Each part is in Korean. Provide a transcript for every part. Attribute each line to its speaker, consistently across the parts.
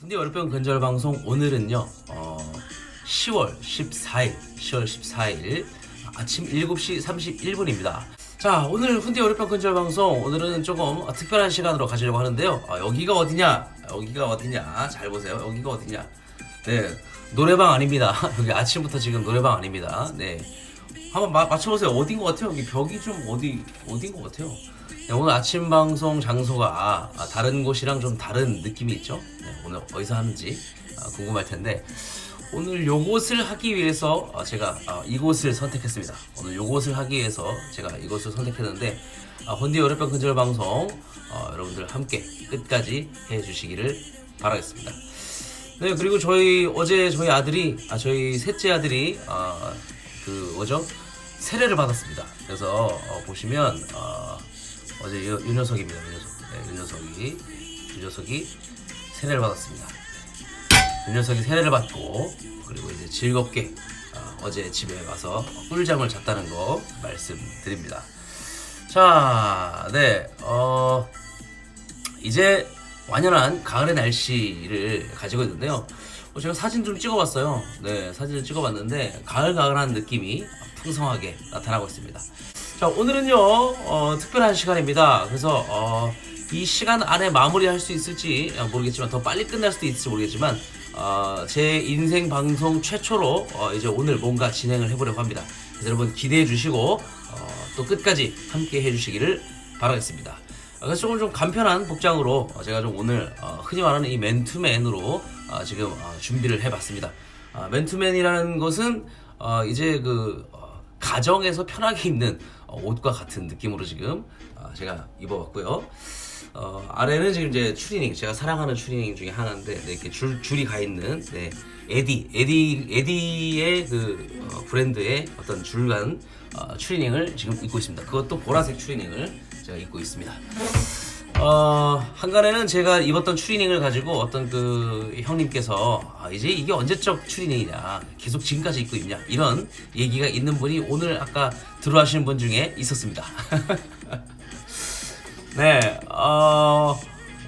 Speaker 1: 근데 월병 근절 방송 오늘은요. 어, 10월 14일, 10월 14일 아침 7시 31분입니다. 자, 오늘 훈디 월병 근절 방송 오늘은 조금 특별한 시간으로 가지려고 하는데요. 아, 여기가 어디냐? 여기가 어디냐? 잘 보세요. 여기가 어디냐? 네, 노래방 아닙니다. 여기 아침부터 지금 노래방 아닙니다. 네, 한번 마, 맞춰보세요. 어딘 것 같아요? 여기 벽이 좀 어디 어딘 것 같아요? 네, 오늘 아침 방송 장소가 아, 다른 곳이랑 좀 다른 느낌이 있죠. 네, 오늘 어디서 하는지 아, 궁금할 텐데 오늘 요것을 하기 위해서 아, 제가 아, 이곳을 선택했습니다. 오늘 요것을 하기 위해서 제가 이곳을 선택했는데 아, 혼디 여름병 근절 방송 어, 여러분들 함께 끝까지 해주시기를 바라겠습니다. 네 그리고 저희 어제 저희 아들이 아 저희 셋째 아들이 아, 그 뭐죠 세례를 받았습니다. 그래서 어, 보시면 어, 어제 요, 요 녀석입니다. 요 녀석. 네, 요 녀석이 요 녀석이 세례를 받았습니다. 요 녀석이 세례를 받고 그리고 이제 즐겁게 어, 제 집에 가서 꿀잠을 잤다는 거 말씀드립니다. 자, 네, 어, 이제 완연한 가을의 날씨를 가지고 있는데요. 어, 제가 사진 좀 찍어봤어요. 네, 사진을 찍어봤는데 가을 가을한 느낌이 풍성하게 나타나고 있습니다. 자, 오늘은요 어, 특별한 시간입니다. 그래서 어, 이 시간 안에 마무리할 수 있을지 모르겠지만 더 빨리 끝날 수도 있을지 모르겠지만 어, 제 인생 방송 최초로 어, 이제 오늘 뭔가 진행을 해보려고 합니다. 그래서 여러분 기대해 주시고 어, 또 끝까지 함께 해주시기를 바라겠습니다. 어, 그래서 조금 좀 간편한 복장으로 어, 제가 좀 오늘 어, 흔히 말하는 이 맨투맨으로 어, 지금 어, 준비를 해봤습니다. 아, 맨투맨이라는 것은 어, 이제 그 어, 가정에서 편하게 입는 어, 옷과 같은 느낌으로 지금 어, 제가 입어봤고요. 어, 아래는 지금 이제 추리닝 제가 사랑하는 추리닝 중에 하나인데 네, 이렇게 줄 줄이 가 있는 네, 에디 에디 에디의 그 어, 브랜드의 어떤 줄간 어, 추리닝을 지금 입고 있습니다. 그것도 보라색 추리닝을 제가 입고 있습니다. 어, 한간에는 제가 입었던 추리닝을 가지고 어떤 그 형님께서 아, 이제 이게 언제적 추리닝이냐 계속 지금까지 입고 있냐 이런 얘기가 있는 분이 오늘 아까 들어와시는 분 중에 있었습니다. 네, 어,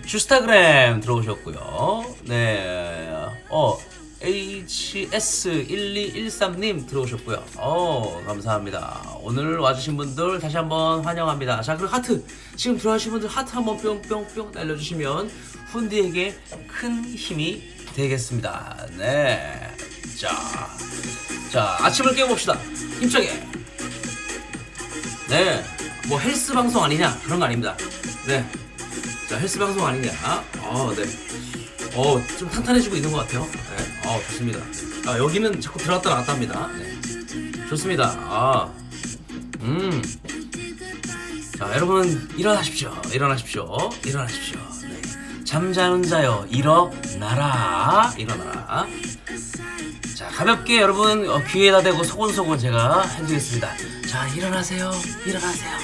Speaker 1: 주스타그램 들어오셨고요. 네, 어, HS1213님 들어오셨고요. 어, 감사합니다. 오늘 와주신 분들 다시 한번 환영합니다. 자, 그리고 하트. 지금 들어와주신 분들 하트 한번 뿅뿅뿅 날려주시면 훈디에게 큰 힘이 되겠습니다. 네. 자, 자, 아침을 깨봅시다. 힘차게. 네. 뭐 헬스 방송 아니냐? 그런 거 아닙니다. 네. 자, 헬스 방송 아니냐? 어, 네. 어, 좀 탄탄해지고 있는 것 같아요. 네. 어, 좋습니다. 아, 여기는 자꾸 들어갔다 나갔다 합니다. 네. 좋습니다. 아, 음. 자, 여러분, 일어나십시오. 일어나십시오. 일어나십시오. 네. 잠자는 자여, 일어나라. 일어나라. 자, 가볍게 여러분 어, 귀에다 대고 소곤소곤 제가 해드리겠습니다. 자, 일어나세요. 일어나세요.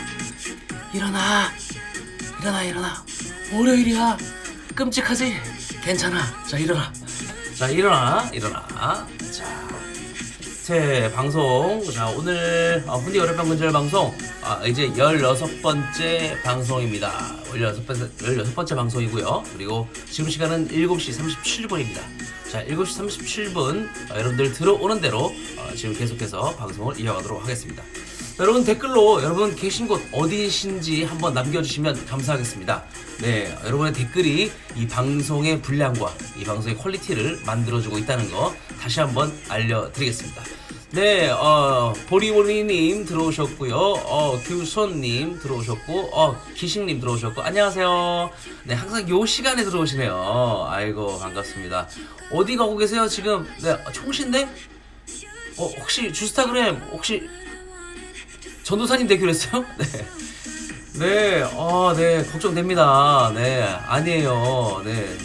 Speaker 1: 일어나. 일어나, 일어나. 월요일이야. 끔찍하지? 괜찮아. 자, 일어나. 자, 일어나. 일어나. 자. 제 방송. 자, 오늘 어, 훈디 여름병 근절 방송. 아, 이제 16번째 방송입니다. 16번째, 16번째 방송이고요. 그리고 지금 시간은 7시 37분입니다. 자, 7시 37분 어, 여러분들 들어오는 대로 어, 지금 계속해서 방송을 이어가도록 하겠습니다. 여러분 댓글로 여러분 계신 곳 어디신지 한번 남겨주시면 감사하겠습니다. 네, 여러분의 댓글이 이 방송의 분량과 이 방송의 퀄리티를 만들어주고 있다는 거 다시 한번 알려드리겠습니다. 네, 어, 보리보리님 들어오셨고요. 어, 규손님 들어오셨고, 어, 기식님 들어오셨고, 안녕하세요. 네, 항상 요 시간에 들어오시네요. 아이고, 반갑습니다. 어디 가고 계세요, 지금? 네, 총신데? 어, 혹시 주스타그램, 혹시 전도사님 되기로 했어요? 네. 네, 어, 네, 걱정됩니다. 네, 아니에요. 네.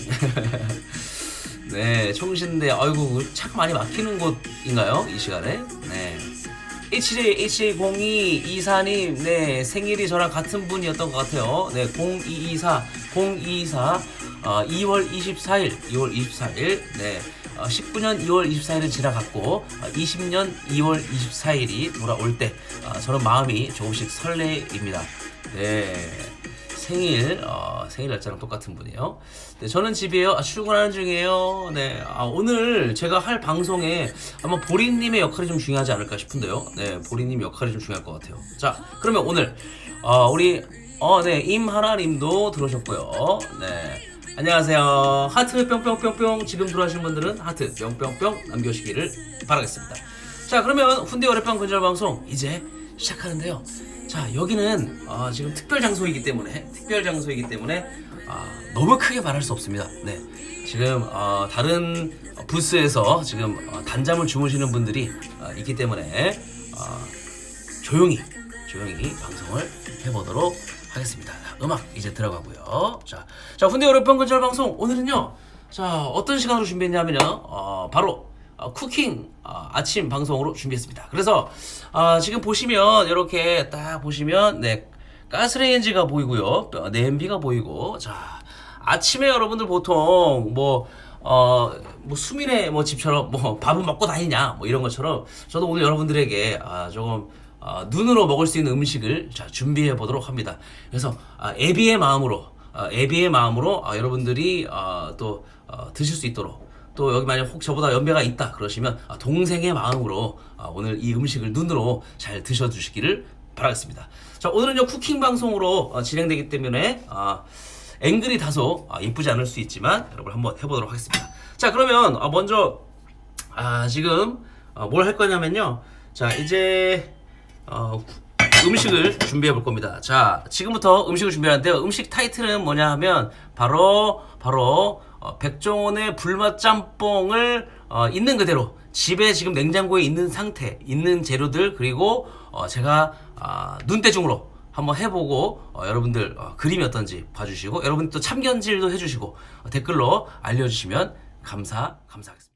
Speaker 1: 네, 총신대, 아이고, 차 많이 막히는 곳인가요? 이 시간에? 네. HJ, HJ02 이사님, 네, 생일이 저랑 같은 분이었던 것 같아요. 네, 0224, 0224, 어, 2월 24일, 2월 24일, 네, 어, 19년 2월 24일은 지나갔고, 어, 20년 2월 24일이 돌아올 때, 어, 저는 마음이 조금씩 설레입니다. 네. 생일 어, 생일 날짜랑 똑같은 분이에요. 네, 저는 집이에요. 아, 출근하는 중이에요. 네, 아, 오늘 제가 할 방송에 아마 보리님의 역할이 좀 중요하지 않을까 싶은데요. 네, 보리님 역할이 좀 중요할 것 같아요. 자, 그러면 오늘 어, 우리 어, 네, 임하라님도 들어오셨고요. 네. 안녕하세요. 하트 뿅뿅뿅뿅 지금 들어오신 분들은 하트 뿅뿅뿅 남겨주시기를 바라겠습니다. 자 그러면 훈대 월요병 근절 방송 이제 시작하는데요. 자 여기는 어, 지금 특별 장소이기 때문에 특별 장소이기 때문에 아, 너무 크게 말할 수 없습니다. 네 지금 어, 다른 부스에서 지금 어, 단잠을 주무시는 분들이 어, 있기 때문에 어, 조용히 조용히 방송을 해보도록 하겠습니다. 자, 음악 이제 들어가고요. 자, 자 훈대 월요병 근절 방송 오늘은요. 자 어떤 시간으로 준비했냐면요. 어, 바로 어, 쿠킹 어, 아침 방송으로 준비했습니다. 그래서 어, 지금 보시면 이렇게 딱 보시면 네 가스레인지가 보이고요, 어, 냄비가 보이고 자 아침에 여러분들 보통 뭐 어, 뭐 수민의 뭐 집처럼 뭐 밥은 먹고 다니냐 뭐 이런 것처럼 저도 오늘 여러분들에게 아, 조금 아, 눈으로 먹을 수 있는 음식을 자, 준비해 보도록 합니다. 그래서 아, 애비의 마음으로 아, 애비의 마음으로 아, 여러분들이 아, 또 어, 드실 수 있도록 또 여기 만약 혹 저보다 연배가 있다 그러시면 아, 동생의 마음으로 아, 오늘 이 음식을 눈으로 잘 드셔 주시기를 바라겠습니다. 자 오늘은요 쿠킹 방송으로 어, 진행되기 때문에 아, 앵글이 다소 아, 이쁘지 않을 수 있지만 여러분 한번 해보도록 하겠습니다. 자 그러면 아, 먼저 아, 지금 뭘할 거냐면요. 자 이제 어, 음식을 준비해 볼 겁니다. 자, 지금부터 음식을 준비하는데요. 음식 타이틀은 뭐냐 하면 바로 바로 어, 백종원의 불맛 짬뽕을 어, 있는 그대로 집에 지금 냉장고에 있는 상태, 있는 재료들 그리고 어, 제가 아, 눈대중으로 한번 해보고 어, 여러분들 어, 그림이 어떤지 봐주시고 여러분 또 참견질도 해주시고 어, 댓글로 알려주시면 감사 감사하겠습니다.